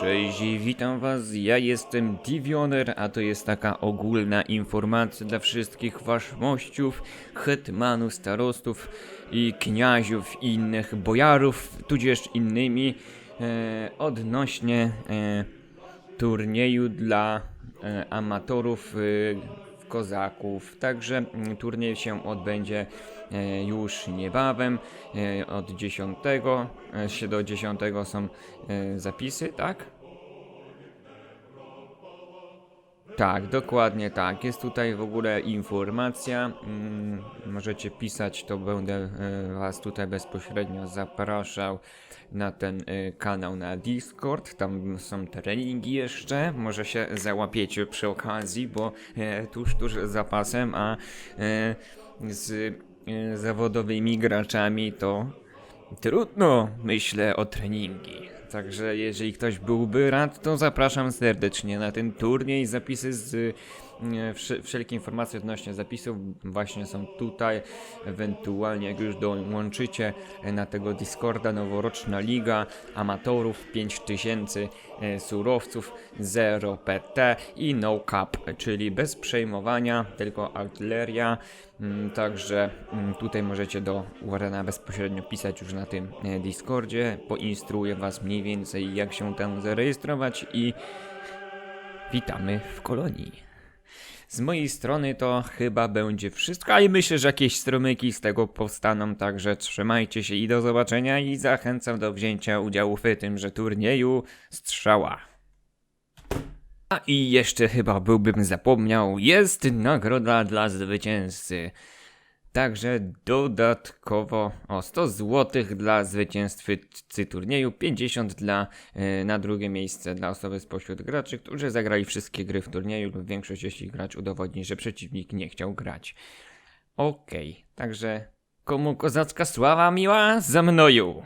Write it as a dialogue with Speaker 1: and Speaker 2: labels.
Speaker 1: Cześć, witam was, ja jestem Divioner, a to jest taka ogólna informacja dla wszystkich waszmościów, hetmanów, starostów i kniaziów i innych bojarów, tudzież innymi e, odnośnie e, turnieju dla e, amatorów e, kozaków. Także mm, turniej się odbędzie e, już niebawem e, od 10 e, się do 10 są zapisy, tak? Tak, dokładnie tak. Jest tutaj w ogóle informacja. Mm, możecie pisać, to będę e, Was tutaj bezpośrednio zapraszał na ten e, kanał na Discord. Tam są treningi jeszcze. Może się załapiecie przy okazji, bo e, tuż, tuż za pasem, a z zawodowymi graczami to trudno, myślę, o treningi. Także jeżeli ktoś byłby rad, to zapraszam serdecznie na ten turniej. Zapisy z wszelkie informacje odnośnie zapisów właśnie są tutaj. Ewentualnie jak już dołączycie e, na tego Discorda, noworoczna liga amatorów 5000 e, surowców, 0 PT i no cap, czyli bez przejmowania, tylko artyleria. Mm, Także mm, tutaj możecie do Warrena bezpośrednio pisać już na tym e, Discordzie. Poinstruuję Was mniej więcej jak się tam zarejestrować i witamy w kolonii. Z mojej strony to chyba będzie wszystko, a i myślę, że jakieś strumyki z tego powstaną, także trzymajcie się i do zobaczenia i zachęcam do wzięcia udziału w tymże turnieju Strzała. A i jeszcze chyba byłbym zapomniał, jest nagroda dla zwycięzcy. Także dodatkowo o 100 zł dla zwycięzcy turnieju, 50 dla, e, na drugie miejsce dla osoby spośród graczy, którzy zagrali wszystkie gry w turnieju lub większość jeśli gracz udowodni, że przeciwnik nie chciał grać. Okej, także komu kozacka sława miła za mnoju.